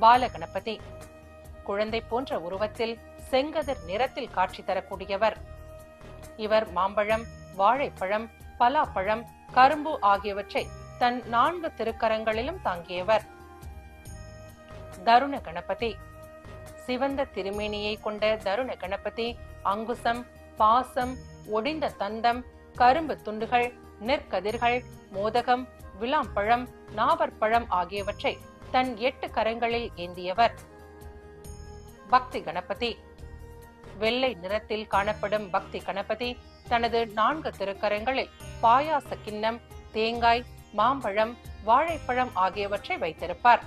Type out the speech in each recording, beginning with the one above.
பாலகணபதி. குழந்தை போன்ற உருவத்தில் செங்கதிர் நிறத்தில் காட்சி தரக்கூடியவர். இவர் மாம்பழம் வாழைப்பழம் பலாப்பழம் கரும்பு ஆகியவற்றை தன் நான்கு திருக்கரங்களிலும் தாங்கியவர். தருண கணபதி சிவந்த திருமேனியை கொண்ட தருண கணபதி அங்குசம் பாசம் ஒடிந்த தந்தம் கரும்பு துண்டுகள் நெற்கதிர்கள் மோதகம் விளாம்பழம் நாவற்பழம் ஆகியவற்றை தன் எட்டு கரங்களில் ஏந்தியவர். பக்தி கணபதி. வெள்ளை நிறத்தில் காணப்படும் பக்தி கணபதி தனது நான்கு திருக்கரங்களில் பாயாச கிண்ணம் தேங்காய் மாம்பழம் வாழைப்பழம் ஆகியவற்றை வைத்திருப்பார்.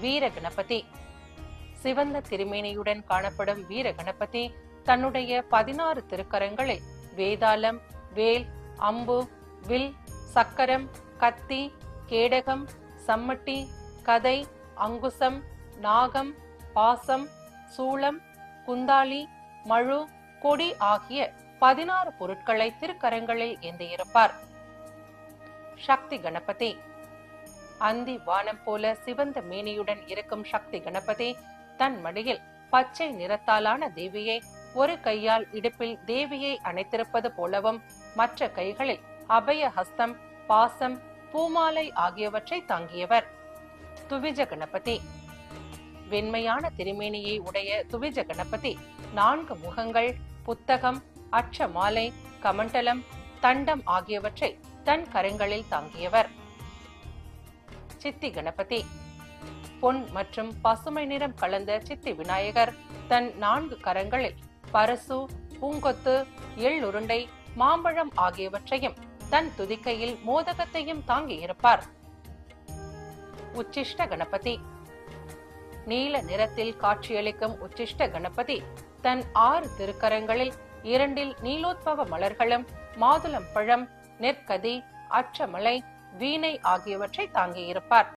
வீர கணபதி. சிவந்த திருமேனியுடன் காணப்படும் வீர கணபதி தன்னுடைய பதினாறு திருக்கரங்களில் வேதாளம் வேல் அம்பு வில் சக்கரம் கத்தி கேடகம் சம்மட்டி கதை அங்குசம் நாகம் பாசம் சூளம் குந்தாளி மழு கொடி ஆகிய பதினாறு பொருட்களை திருக்கரங்களில் ஏந்தியிருப்பார். சக்தி கணபதி. அந்தி வானம் போல சிவந்த மேனியுடன் இருக்கும் சக்தி கணபதி தன் மடியில் பச்சை நிறத்தாலான தேவியை ஒரு கையால் இடுப்பில் தேவியை அணைத்திருப்பது போலவும் மற்ற கைகளில் அபய ஹஸ்தம் பாசம் பூமாலை ஆகியவற்றை தாங்கியவர். துவிஜ கணபதி. வெண்மையான திருமேனியை உடைய துவிஜ கணபதி. நான்கு முகங்கள் புத்தகம் அச்ச மாலை கமண்டலம் தண்டம் ஆகியவற்றை தன் கரங்களில் தாங்கியவர். சித்தி கணபதி. பொன் மற்றும் பசுமை நிறம் கலந்த சித்தி விநாயகர் தன் நான்கு கரங்களில் பரசு பூங்கொத்து எள்ளுருண்டை மாம்பழம் ஆகியவற்றையும் தன் துதிக்கையில் மோதகத்தையும் தாங்கியிருப்பார் உச்சிஷ்ட கணபதி. நீல நிறத்தில் காட்சியளிக்கும் உச்சிஷ்ட கணபதி தன் ஆறு திருக்கரங்களில் இரண்டில் நீலோத்பவ மலர்களும் மாதுளம் பழம் நெற்கதி அச்சமலை வீணை ஆகியவற்றை தாங்கியிருப்பார்